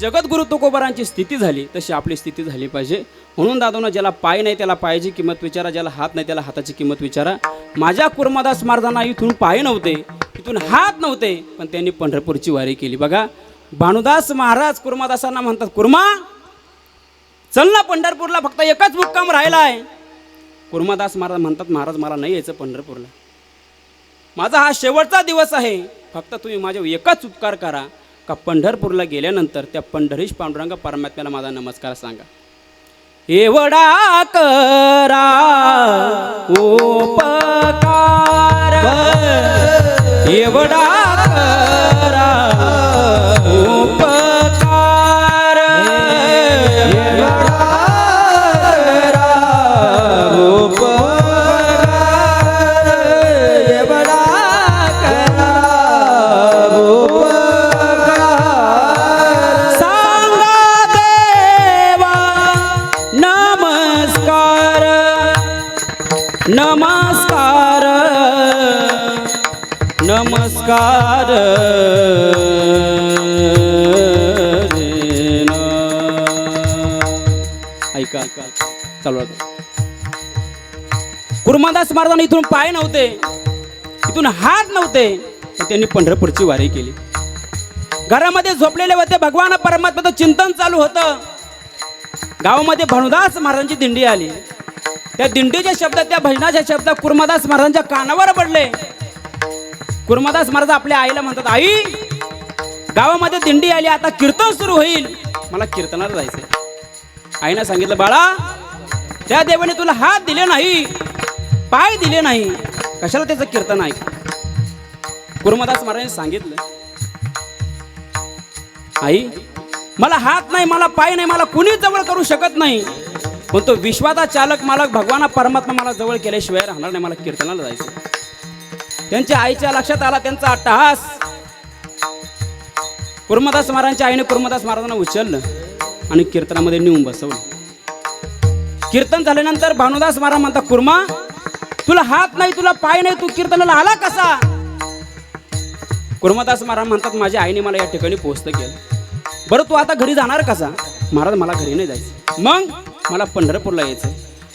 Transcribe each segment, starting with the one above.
जगद्गुरु तुकोबरांची स्थिती झाली तशी आपली स्थिती झाली पाहिजे. म्हणून दादोनं ज्याला पाय नाही त्याला पायाची किंमत विचारा ज्याला हात नाही त्याला हाताची किंमत विचारा. माझ्या कुर्मादास महाराजांना इथून पाय नव्हते इथून हात नव्हते पण त्यांनी पंढरपूरची वारी केली. बघा भानुदास महाराज कुर्मादासांना म्हणतात कुर्मा चल ना पंढरपूरला फक्त एकच मुक्काम राहिला आहे कुर्मादास महाराज म्हणतात महाराज मला नाही यायचं पंढरपूरला. माझा हा शेवटचा दिवस आहे. फक्त तुम्ही माझ्या एकच उपकार करा. का पंढरपूरला गेल्यानंतर त्या पंढरीश पांडुरंग परमात्म्याला माझा नमस्कार सांगा. एवढा करा उपकार. एवढा करा उपकार नमस्कार नमस्कार ऐका चालू आता. कुर्मादास महाराजांना इथून पाय नव्हते इथून हात नव्हते त्यांनी पंढरपूरची वारी केली. घरामध्ये झोपलेले होते भगवान परमात्म्याचं चिंतन चालू होतं. गावामध्ये भणुदास महाराजांची दिंडी आली. त्या दिंडीच्या शब्द त्या भजनाच्या शब्द कुर्मादास महाराजांच्या कानावर पडले. कुर्मादास महाराज आपल्या आईला म्हणतात आई गावामध्ये दिंडी आली आता कीर्तन सुरू होईल. मला कीर्तनाला जायचंय. आईनं सांगितलं बाळा त्या देवाने तुला हात दिले नाही पाय दिले नाही. कशाला त्याचं कीर्तन ऐक? कुर्मदास महाराजांनी सांगितलं आई मला हात नाही मला पाय नाही मला कुणी जवळ करू शकत नाही. पण तो विश्वाचा चालक मालक भगवान परमात्मा मला जवळ केल्याशिवाय राहणार नाही मला कीर्तनाला जायचं त्यांच्या आईच्या लक्षात आला त्यांचा अट्टहास. कुर्मदास महाराजांच्या आईने कुर्मदास महाराजांना उचललं आणि कीर्तनामध्ये नेऊन बसवलं. कीर्तन झाल्यानंतर भानुदास महाराज म्हणतात कुर्मा तुला हात नाही तुला पाय नाही तू कीर्तनाला आला कसा? कुर्मदास महाराज म्हणतात माझ्या आईने मला या ठिकाणी पोहोचतं केलं. बरं तू आता घरी जाणार कसा? महाराज मला घरी नाही जायचं. मग मला पंढरपूरला यायचं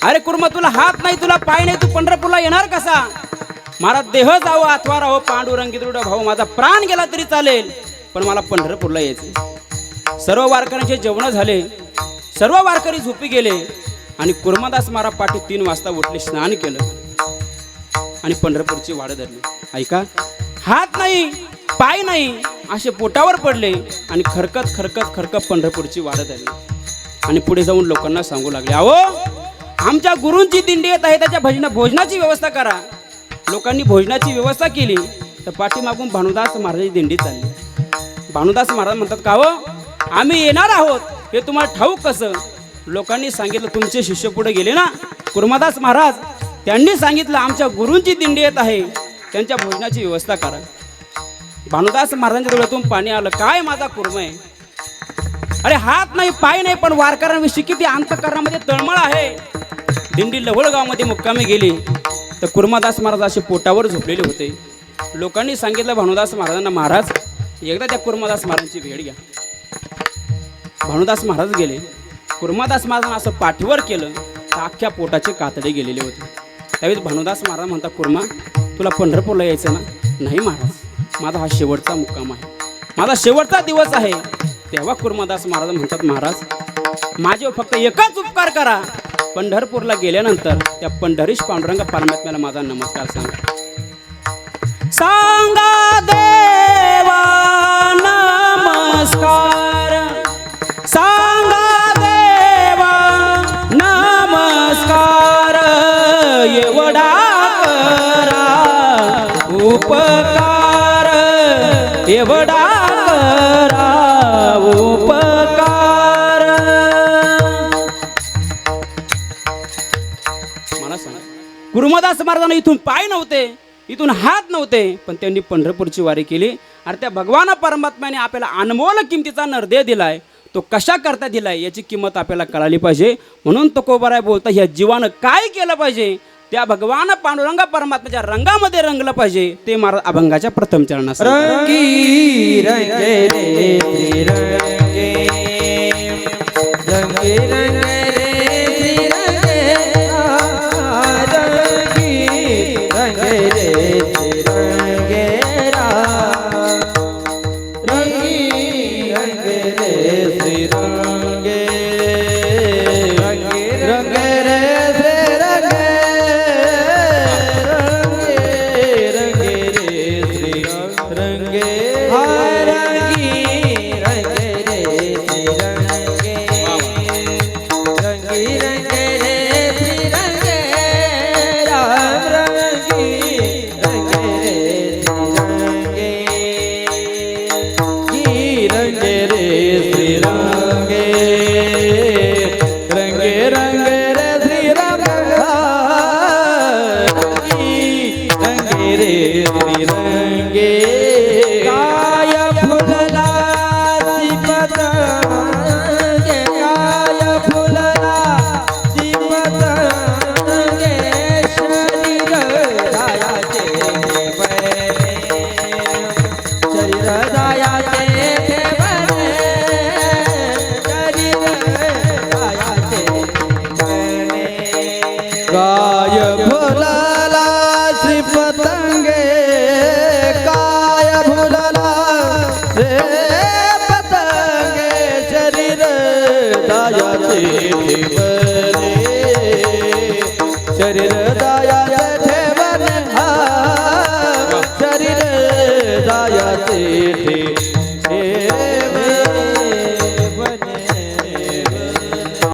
अरे कुर्मा तुला हात नाही तुला पाय नाही तू पंढरपूरला येणार कसा? महाराज देह जावं अथवा राहो पांडुरंगी दृढ भाऊ माझा प्राण गेला तरी चालेल पण मला पंढरपूरला यायचं सर्व वारकऱ्यांचे जेवण झाले सर्व वारकरी झोपी गेले आणि कुर्मादास मारा पाठी तीन वाजता उठले स्नान केलं. आणि पंढरपूरची वाड धरली. ऐका हात नाही पाय नाही असे पोटावर पडले आणि खरकत खरकत खरकत पंढरपूरची वाड धरली. आणि पुढे जाऊन लोकांना सांगू लागले अहो आमच्या गुरूंची दिंडी येत आहे त्याच्या भजना भोजनाची व्यवस्था करा. लोकांनी भोजनाची व्यवस्था केली तर पाठीमागून भानुदास महाराजांची दिंडी चालली. भानुदास महाराज म्हणतात का हो? आम्ही येणार आहोत. हे तुम्हाला ठाऊक कसं? लोकांनी सांगितलं तुमचे शिष्य पुढे गेले ना? कुर्मादास महाराज त्यांनी सांगितलं आमच्या गुरूंची दिंडी येत आहे. त्यांच्या भोजनाची व्यवस्था करा. भानुदास महाराजांच्या डोळ्यातून पाणी आलं काय माझा कुर्म आहे? अरे हात नाही पाय नाही पण वारकऱ्यांविषयी किती अंतकरणामध्ये तळमळ आहे. दिंडी लवळगावमध्ये मुक्कामी गेली तर कुर्मादास महाराज असे पोटावर झोपलेले होते. लोकांनी सांगितलं भानुदास महाराजांना महाराज एकदा त्या कुर्मादास महाराजांची भेट घ्या. भानुदास महाराज गेले. कुर्मादास महाराजांना असं पाठीवर केलं तर अख्ख्या पोटाचे कातडे गेलेले होते. त्यावेळेस भानुदास महाराज म्हणतात कुर्मा तुला पंढरपूरला यायचं ना? नाही महाराज माझा हा शेवटचा मुक्काम आहे. माझा शेवटचा दिवस आहे. तेव्हा कुर्मदास महाराज म्हणतात महाराज माझे फक्त एकच उपकार करा. पंढरपूरला गेल्यानंतर त्या पंढरीश पांडुरंग परमात्म्याला माझा नमस्कार सांगा. सांगा देवा नमस्कार. सांगा देवा नमस्कार. एवढा करा उपकार. एवढा करा उपकार. मला सांग. गुरुमदास महाराजांना इथून पाय नव्हते इथून हात नव्हते पण त्यांनी पंढरपूरची वारी केली. आणि त्या भगवान परमात्म्याने आपल्याला अनमोल किमतीचा नरदेह दिलाय. तो कशा करता दिलाय याची किंमत आपल्याला कळाली पाहिजे. म्हणून तो कोबराय बोलता ह्या जीवानं काय केलं पाहिजे? त्या भगवान पांडुरंग परमात्म्याच्या रंगामध्ये रंगलं पाहिजे ते महाराज अभंगाच्या प्रथम चरणात Ram पतंगे काय भुलला? रे पतंगे शरीर दयाचे शरीर दया